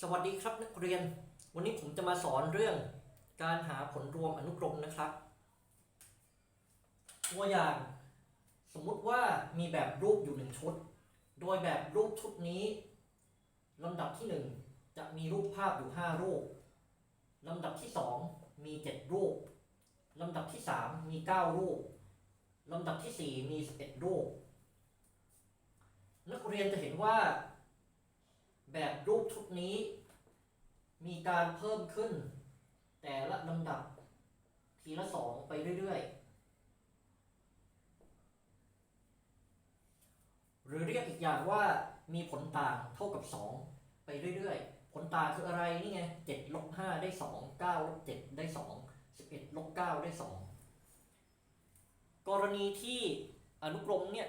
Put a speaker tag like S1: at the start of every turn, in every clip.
S1: สวัสดีครับนักเรียน วันนี้ผมจะมาสอนเรื่องการหาผลรวมอนุกรมนะครับ ตัวอย่างสมมุติว่ามีแบบรูปอยู่หนึ่งชุด โดยแบบรูปชุดนี้ลำดับที่หนึ่งจะมีรูปภาพอยู่ 5 รูปลำดับที่สองมี 7 รูปลำดับที่สามมี 9 รูปลำดับที่สี่มี 11 รูป นักเรียนจะเห็นว่า แบบรูปชุดนี้ มีการเพิ่มขึ้น แต่ละลำดับทีละสองไปเรื่อยๆ หรือเรียกอีกอย่างว่ามีผลต่างเท่ากับ 2 ไปเรื่อยๆ ผลต่างคืออะไรนี่ไง7ลบ5ได้ 2 9ลบ7ได้ 2 11ลบ9ได้ 2 กรณีที่อนุกรมเนี่ย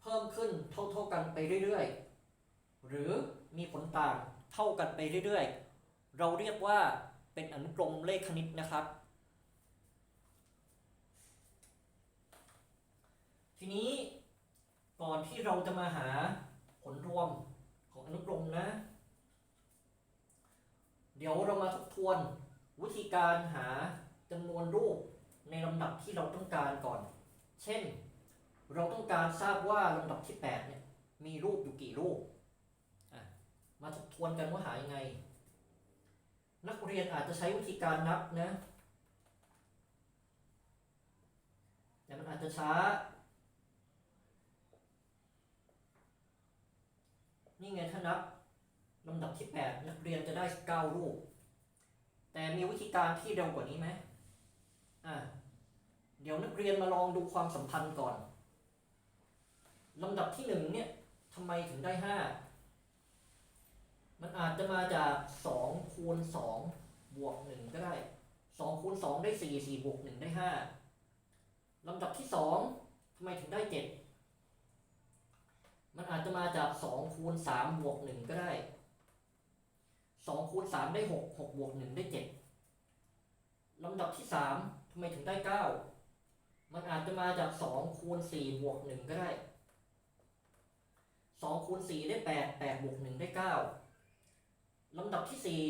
S1: เพิ่มขึ้นเท่าๆกันไปเรื่อยๆ หรือมีผลต่างเท่ากันไปเรื่อยๆ เราเรียกว่าเป็นอนุกรมเลขคณิตนะครับ ทีนี้ก่อนที่เราจะมาหาผลรวมของอนุกรมนะ เดี๋ยวเรามาทบทวนวิธีการหาจำนวนรูปในลำดับที่เราต้องการก่อน เช่น เราต้องการทราบว่าลำดับที่ 8 เนี่ย มีรูปอยู่กี่รูป มาทบทวนกันว่าหายังไง นักเรียนอาจจะใช้วิธีการนับนะแต่มันอาจจะช้า นี่ไงถ้านับลำดับที่8นักเรียนจะได้ 9 รูป แต่มีวิธีการที่เร็วกว่านี้ไหมอะเดี๋ยวนักเรียนมาลองดูความสัมพันธ์ก่อนลำดับที่หนึ่งเนี่ยทำไมถึงได้ห้า มันอาจจะมาจากสองคูณสองบวกหนึ่งก็ได้สองคูณสองได้สี่สี่บวกหนึ่งได้ห้าลำดับที่สองทำไมถึงได้เจ็ดมันอาจจะมาจากสองคูณสามบวกหนึ่งก็ได้สองคูณสามได้หกหกบวกหนึ่งได้เจ็ดลำดับที่สามทำไมถึงได้เก้ามันอาจจะมาจากสองคูณสี่บวกหนึ่งก็ได้สองคูณสี่ได้แปดแปดบวกหนึ่งได้เก้า ลำดับที่สี่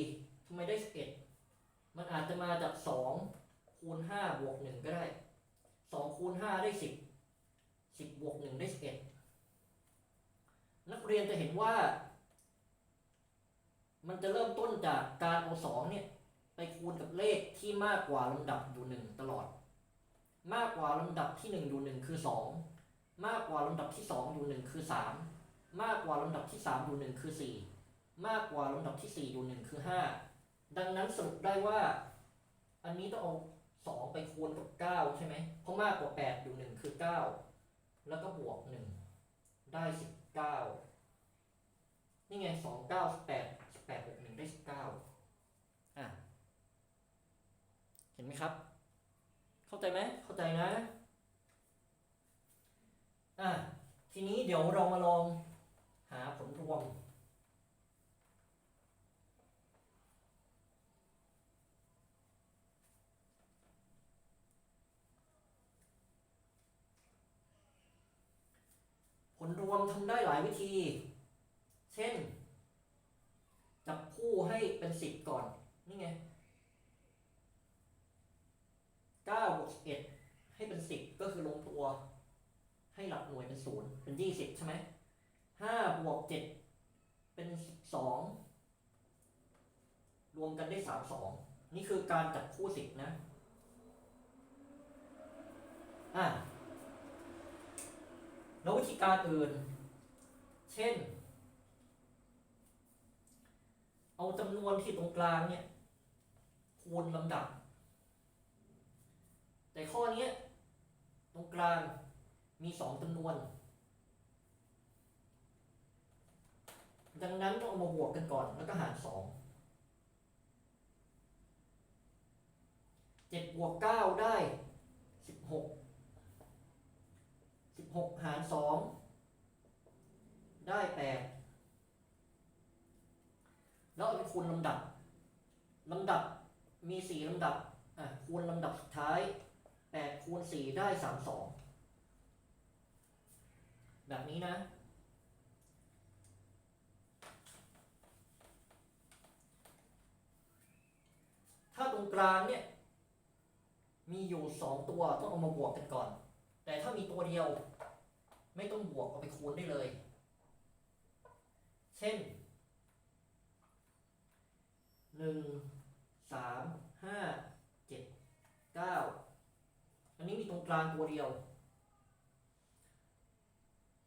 S1: ทำไมได้สิบเอ็ดมันอาจจะมาจากสองคูณห้าบวกหนึ่งก็ได้สองคูณห้าได้สิบสิบบวกหนึ่งได้สิบเอ็ดนักเรียนจะเห็นว่า มันจะเริ่มต้นจากการเอาสองเนี่ย ไปคูณกับเลขที่มากกว่าลำดับอยู่หนึ่งตลอด มากกว่าลำดับที่หนึ่งอยู่หนึ่งคือสองมากกว่าลำดับที่สองอยู่หนึ่งคือสามมากกว่าลำดับที่ 3 อยู่ 1 คือ 4 มากกว่าลำดับที่ 4 อยู่ 1 คือ 5 ดังนั้นสรุปได้ว่า อันนี้ต้องเอา 2 ไปคูณกับ 9 ใช่ไหม เพราะมากกว่า 8 อยู่ 1 คือ 9 แล้วก็บวก 1 ได้ 19 นี่ไง 2 9 18 18บวก1ได้ 19 อะ เห็นไหมครับ เข้าใจไหม เข้าใจนะ อะ ทีนี้เดี๋ยวเรามาลองหาผลรวม ลรวมทำได้หลายวิธี เช่น จับคู่ให้เป็นสิบก่อน นี่ไงเก้าบวกเอ็ดให้เป็นสิบก็คือลงตัว ให้หลักหน่วยเป็นศูนย์เป็นยี่สิบใช่ไหมห้าบวกเจ็ดเป็นสองรวมกันได้สามสองนี่คือการจับคู่สิบนะ อะ แล้ววิธีการอื่น เช่น เอาจำนวนที่ตรงกลางเนี่ย คูณลำดับ แต่ข้อนี้ตรงกลางมีสองจำนวน ดังนั้นต้องเอามาบวกกันก่อนแล้วก็หารสองเจ็ดบวกเก้าได้สิบหก หกหารสองได้แปดแล้วเอาไปคูณลำดับลำดับมีสี่ลำดับอะคูณลำดับสุดท้ายแปดคูณสี่ได้สามสองแบบนี้นะ ถ้าตรงกลางเนี่ย มีอยู่สองตัวต้องเอามาบวกกันก่อน แต่ถ้ามีตัวเดียว ไม่ต้องบวกเอาไปคูณได้เลย เช่นหนึ่งสามห้าเจ็ดเก้าอันนี้มีตรงกลางตัวเดียว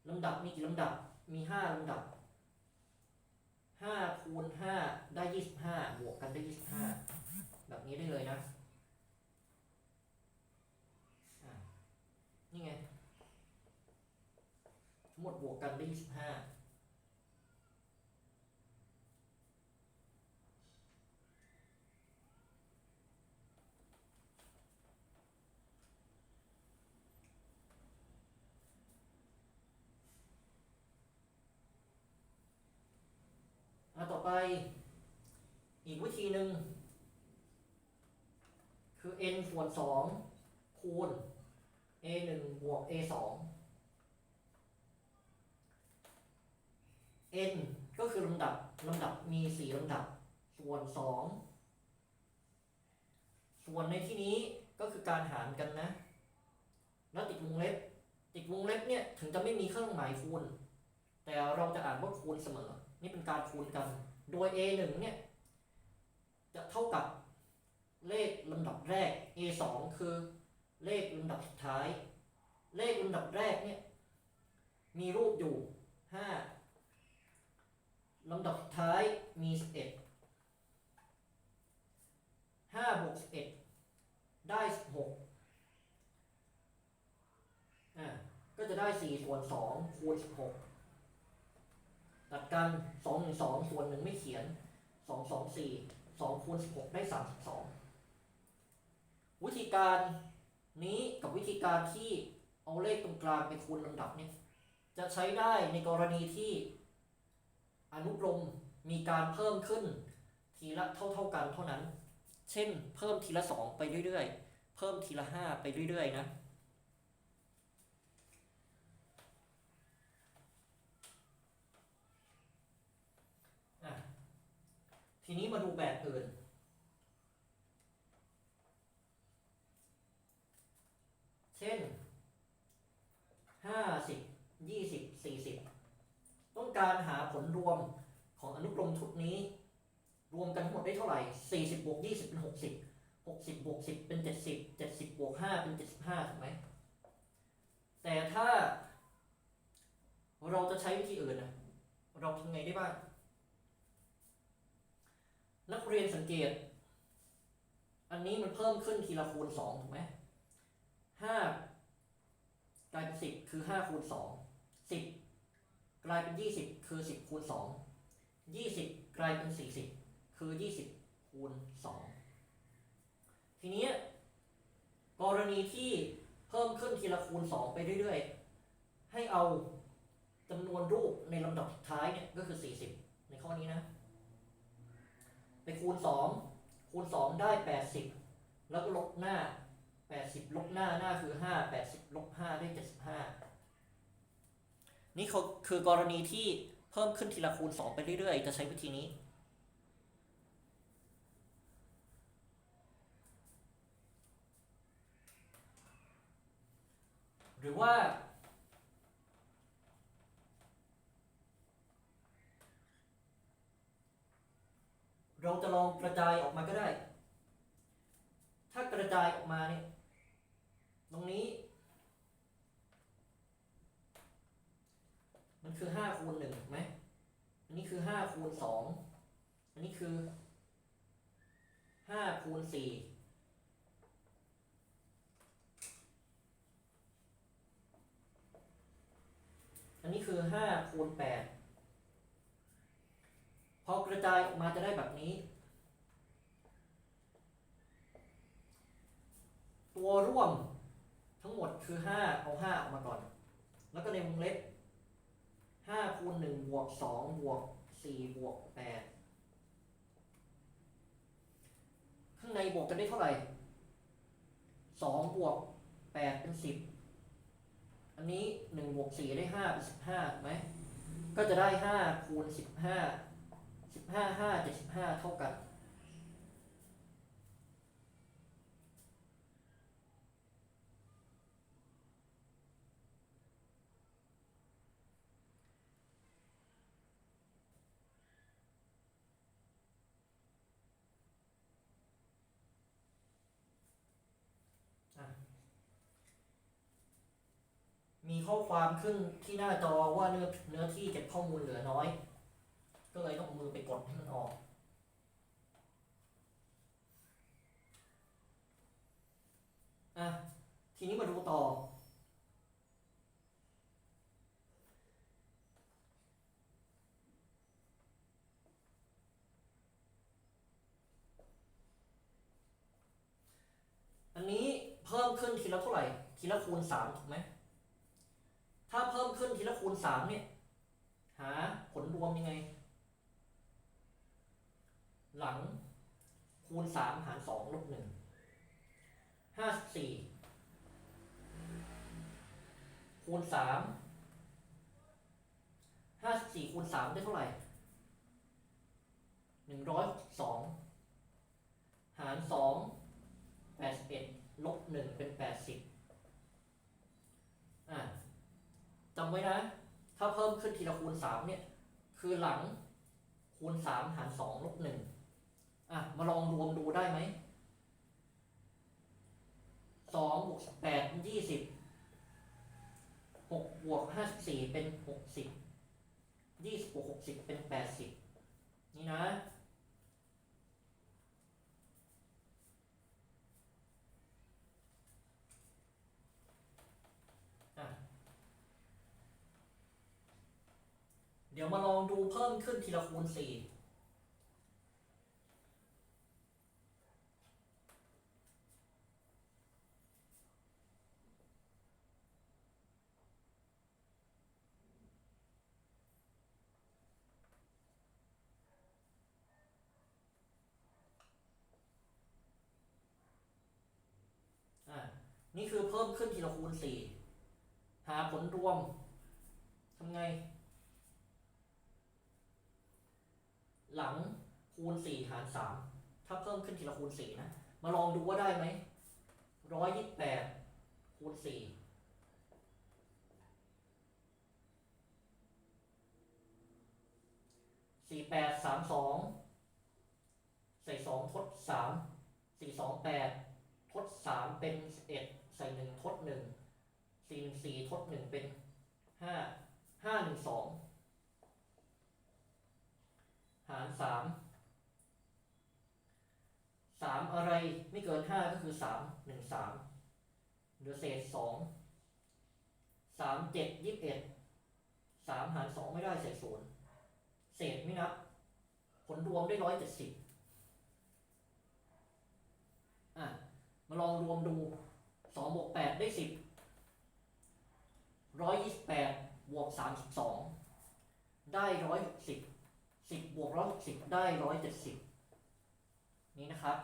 S1: ลำดับมีกี่ลำดับมีห้าลำดับห้าคูณห้าได้ยี่สิบห้าบวกกันได้ยี่สิบห้าแบบนี้ได้เลยนะะนี่ไง หมดบวกกันได้ยี่สิบห้าอาต่อไป อีกวิธีหนึ่งคือ n ส่วน2คูณ a 1บวก a 2 n ก็คือลำดับลำดับมีสี่ลำดับ ส่วนสองส่วนในที่นี้ก็คือการหารกันนะ แล้วติดวงเล็บ ติดวงเล็บเนี่ยถึงจะไม่มีเครื่องหมายคูณ แต่เราจะอ่านว่าคูณเสมอ นี่เป็นการคูณกัน โดย a 1เนี่ยจะเท่ากับเลขลำดับแรก a 2คือเลขลำดับสุดท้าย เลขลำดับแรกเนี่ยมีรูปอยู่5 ลำดับท้ายมี 11 5บวก11 ได้ 16อะก็จะได้ 4 ส่วน 2 คูณ 16 ตัดกัน 2 1 2 ส่วน 1 ไม่เขียน 2 2 4 2 คูณ 16 ได้ 32 วิธีการนี้กับวิธีการที่เอาเลขตรงกลางไปคูณลำดับเนี่ยจะใช้ได้ในกรณีที่ อนุกรมมีการเพิ่มขึ้นทีละเท่าเท่าๆกันเท่านั้น เช่น เพิ่มทีละสองไปเรื่อยๆ เพิ่มทีละห้าไปเรื่อยๆ นะ ทีนี้มาดูแบบอื่น เช่นห้าสิบ ยี่สิบ สี่สิบ ต้อง การหาผลรวมของอนุกรมชุดนี้ รวมกันทั้งหมดได้เท่าไหร่สี่สิบบวกยี่สิบเป็นหกสิบหกสิบบวกสิบเป็นเจ็ดสิบเจ็ดสิบบวกห้าเป็นเจ็ดสิบห้าถูกไหม แต่ถ้า เราจะใช้วิธีอื่นนะเราทำไงได้บ้าง นักเรียนสังเกต อันนี้มันเพิ่มขึ้นทีละคูณสองถูกไหมห้ากลายเป็นสิบคือห้าคูณสองสิบายเป็นยี่สิบคือสิบคูณสองยี่สิบกลายเป็นสี่สิบคือยี่สิบคูณสองทีนี้กรณีที่เพิ่มขึ้นทีละคูณสองไปเรื่อยๆ ให้เอาจำนวนรูปในลำดับสุดท้ายเนี่ยก็คือสี่สิบในข้อนี้นะ ไปคูณสองคูณสองได้แปดสิบแล้วก็ลบหน้าแปดสิบลบหน้าหน้าคือห้าแปดสิบลบห้าได้เจ็ดสิบห้า นี่เขาคือกรณีที่เพิ่มขึ้นทีละคูณสองไปเรื่อยๆ จะใช้วิธีนี้ หรือว่า เราจะลองกระจายออกมาก็ได้ ถ้ากระจายออกมาเนี่ย ตรงนี้ มัน คือห้าคูณหนึ่งถูกไหมอันนี้คือห้าคูณสองอันนี้คือห้าคูณสี่อันนี้คือห้าคูณแปดพอกระจายออกมาจะได้แบบนี้ ตัวร่วมทั้งหมดคือ5เอา5ออกมาก่อน แล้วก็ในวงเล็บ ห้าคูณหนึ่งบวกสองบวกสี่บวกแปดข้างในบวกกันได้เท่าไหร่สองบวกแปดเป็นสิบอันนี้หนึ่งบวกสี่ได้ห้าเป็นสิบห้าไหมก็จะได้ห้าคูณสิบห้าสิบห้าห้าเจ็ดสิบห้าเท่ากัน ข้อความขึ้นที่หน้าจอว่าเนื้อเนื้อที่เก็บข้อมูลเหลือน้อย ก็เลยต้องมือไปกดให้มันออกอะทีนี้มาดูต่อ อันนี้เพิ่มขึ้นทีละเท่าไหร่ ทีละคูณสามถูกไหม ขึ้นทีละคูณสามเนี่ย หาผลรวมยังไง หลังคูณสามหารสองลบหนึ่งห้าสิบสี่คูณสามห้าสิบสี่คูณสามได้เท่าไหร่หนึ่งร้อยสองหารสองแปดสิบเอ็ดลบหนึ่งเป็นแปดสิบอ่าจำ ไว้นะ ถ้าเพิ่มขึ้นทีละคูณสามเนี่ย คือหลังคูณสามหารสองลบหนึ่งอะ มาลองรวมดูได้ไหมสองบวกแปดยี่สิบหกบวกห้าสิบสี่เป็นหกสิบยี่สิบบวกหกสิบเป็นแปดสิบนี่นะ อะ เดี๋ยวมาลองดูเพิ่มขึ้นทีละคูณสี่อะนี่คือเพิ่มขึ้นทีละคูณสี่หาผลรวมทำไง หลังคูณสี่หารสามถ้าเพิ่มขึ้นทีละคูณสี่นะ มาลองดูว่าได้ไหมร้อยยี่สิบแปดคูณสี่สี่แปดสามสองใส่สองทดสามสี่สองแปดทดสามเป็นสิบเอ็ดใส่หนึ่งทดหนึ่งสี่หนึ่งสี่ทดหนึ่งเป็นห้าห้าหนึ่งสอง หารสามสามอะไรไม่เกินห้าก็คือสามหนึ่งสามเหลือเศษสองสามเจ็ดยี่สิบเอ็ดสามหารสองไม่ได้เศษศูนย์เศษไม่นับ ผลรวมได้ร้อยเจ็ดสิบอะ มาลองรวมดูสองบวกแปดได้สิบร้อยยี่สิบแปดบวกสามสิบสองได้ร้อยหกสิบ สิบบวกร้อยหกสิบได้ร้อยเจ็ดสิบนี่นะครับ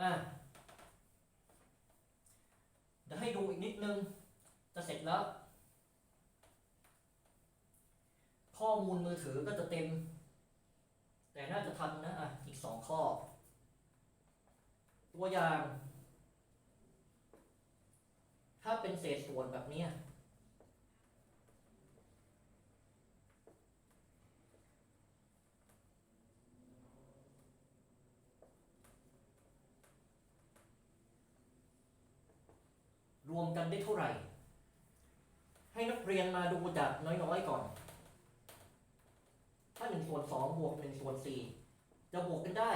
S1: อะเดี๋ยวให้ดูอีกนิดนึง จะเสร็จแล้ว ข้อมูลมือถือก็จะเต็ม แต่น่าจะทันนะ อะ อีกสองข้อ ตัวอย่าง ถ้าเป็นเศษส่วนแบบเนี้ยรวมกันได้เท่าไหร่ ให้นักเรียนมาดูจากน้อยๆก่อน ถ้าหนึ่งส่วนสองบวกหนึ่งส่วนสี่จะบวกกันได้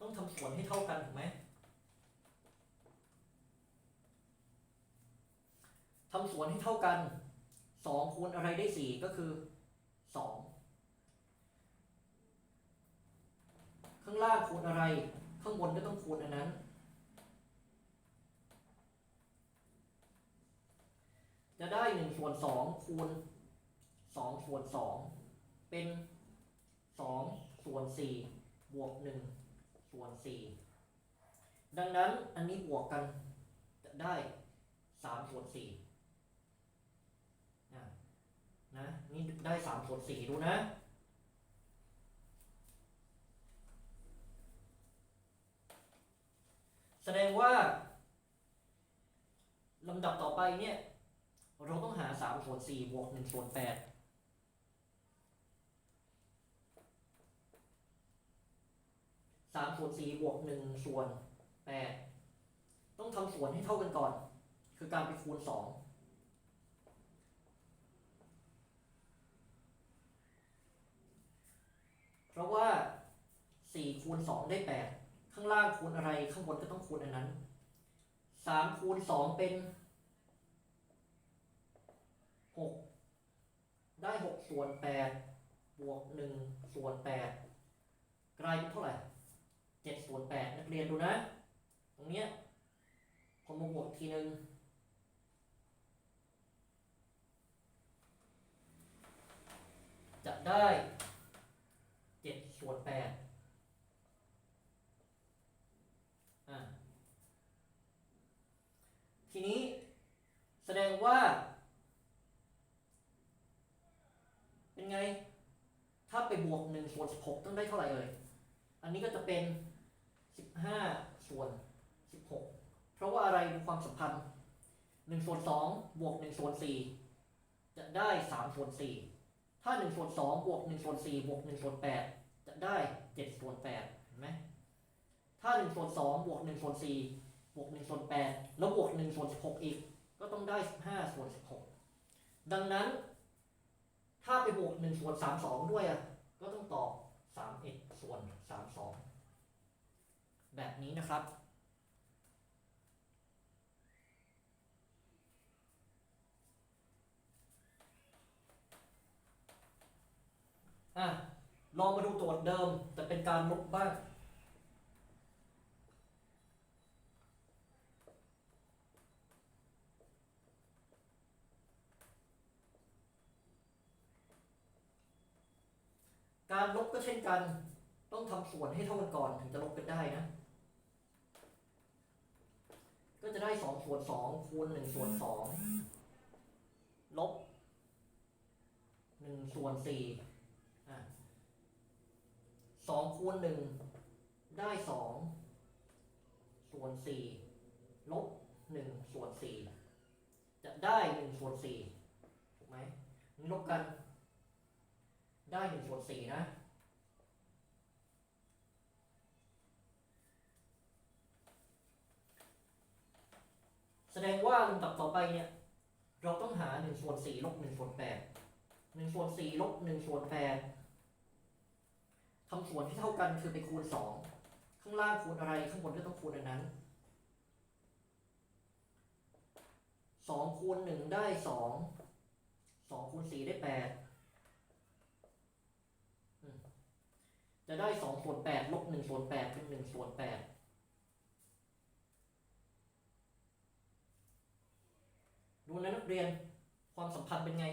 S1: ต้องทำส่วนให้เท่ากันถูกไหม ทำสวนให้เท่ากันสองคูณอะไรได้สี่ก็คือสองข้างล่างคูณอะไร ข้างบนก็ต้องคูณอันนั้น จะได้หนึ่งส่วนสองคูณสองส่วนสองเป็นสองส่วนสี่บวกหนึ่งส่วนสี่ดังนั้นอันนี้บวกกันจะได้สามส่วนสี่ นะนี่ได้สามส่วนสี่ดูนะ แสดงว่าลำดับต่อไปเนี่ย เราต้องหาสามส่วนสี่บวกหนึ่งส่วนแปดสามส่วนสี่บวกหนึ่งส่วนแปดต้องทำส่วนให้เท่ากันก่อน คือการไปคูณสองเพ ราะว่าสี่คูณสองได้แปดข้างล่างคูณอะไรข้างบนก็ต้องคูณอันนั้นสามคูณสองเป็นหกได้หกส่วนแปดบวกหนึ่งส่วนแปดกลายเป็นเท่าไหร่เจ็ดส่วนแปดนักเรียนดูนะ ตรงเนี้ยผมมาบวกทีหนึ่งจะได้ เจ็ดส่วนแปดอะทีนี้แสดงว่า เป็นไง ถ้าไปบวกหนึ่งส่วนสิบหกต้องได้เท่าไหร่เอ่ยอันนี้ก็จะเป็นสิบห้าส่วนสิบหกเพราะว่าอะไรดูความสัมพันธ์หนึ่งส่วนสองบวกหนึ่งส่วนสี่จะได้สามส่วนสี่ถ้า1ส่วน2บวก1ส่วน4บวก1ส่วน8จะ ได้7ส่วน8เห็นไหมถ้า1ส่วน2บวก1ส่วน4บวก1ส่วน8แล้วบวก1ส่วน16อีก ก็ต้องได้15ส่วน16ดังนั้น ถ้าไปบวก1ส่วน32ด้วยอะก็ต้องตอบ31ส่วน32แบบนี้นะครับอะ ลองมาดูโจทย์เดิม แต่เป็นการลบบ้างการลบก็เช่นกัน ต้องทำส่วนให้เท่ากันก่อนถึงจะลบกันได้นะ ก็จะได้สองส่วนสองคูณหนึ่งส่วนสองลบหนึ่งส่วนสี่ สองคูณหนึ่งได้สองส่วนสี่ลบหนึ่งส่วนสี่จะได้หนึ่งส่วนสี่ถูกไหมนี่ลบกัน ได้หนึ่งส่วนสี่นะแสดงว่าลำดับต่อไปเนี่ย เราต้องหาหนึ่งส่วนสี่ลบหนึ่งส่วนแปดหนึ่งส่วนสี่ลบหนึ่งส่วนแปด ทำส่วนที่เท่ากันคือไปคูณสองข้างล่างคูณอะไรข้างบนก็ต้องคูณอันนั้นสองคูณหนึ่งได้สองสองคูณสี่ได้แปดจะได้สองส่วนแปดลบหนึ่งส่วนแปดเป็นหนึ่งส่วนแปดดูนะนักเรียนความสัมพันธ์เป็นไง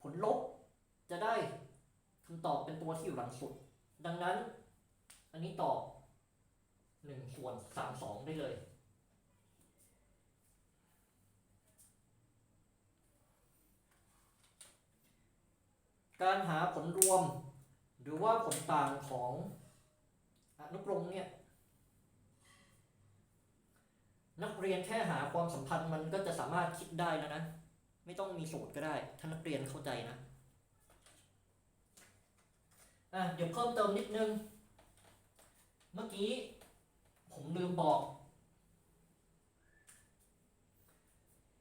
S1: ผลลบ ตอบเป็นตัวที่อยู่หลังสุด ดังนั้น อันนี้ตอบหนึ่งส่วนสามสองได้เลย การหาผลรวม หรือว่าผลต่างของอนุกรมเนี่ย นักเรียนแค่หาความสัมพันธ์มันก็จะสามารถคิดได้แล้วนะ ไม่ต้องมีสูตรก็ได้ ถ้านักเรียนเข้าใจนะ อะเดี๋ยวเพิ่มเติมนิดนึง เมื่อกี้ผมลืมบอก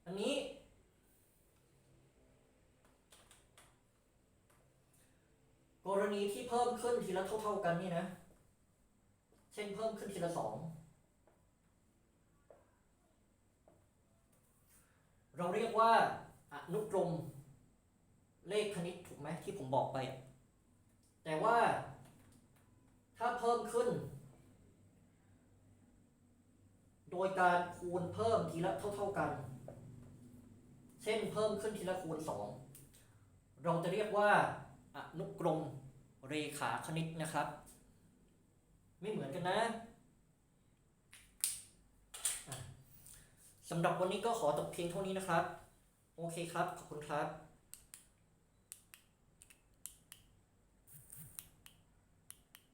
S1: อันนี้ กรณีที่เพิ่มขึ้นทีละเท่า ๆกันนี่นะ เช่นเพิ่มขึ้นทีละสอง เราเรียกว่าอนุกรมเลขคณิตถูกไหมที่ผมบอกไปอะ แต่ว่าถ้าเพิ่มขึ้น โดยการคูณเพิ่มทีละเท่า ๆกัน เช่นเพิ่มขึ้นทีละคูณสองเราจะเรียกว่าอนุกรมเรขาคณิตนะครับ ไม่เหมือนกันนะสำหรับวันนี้ก็ขอจบเพียงเท่านี้นะครับ โอเคครับ ขอบคุณครับ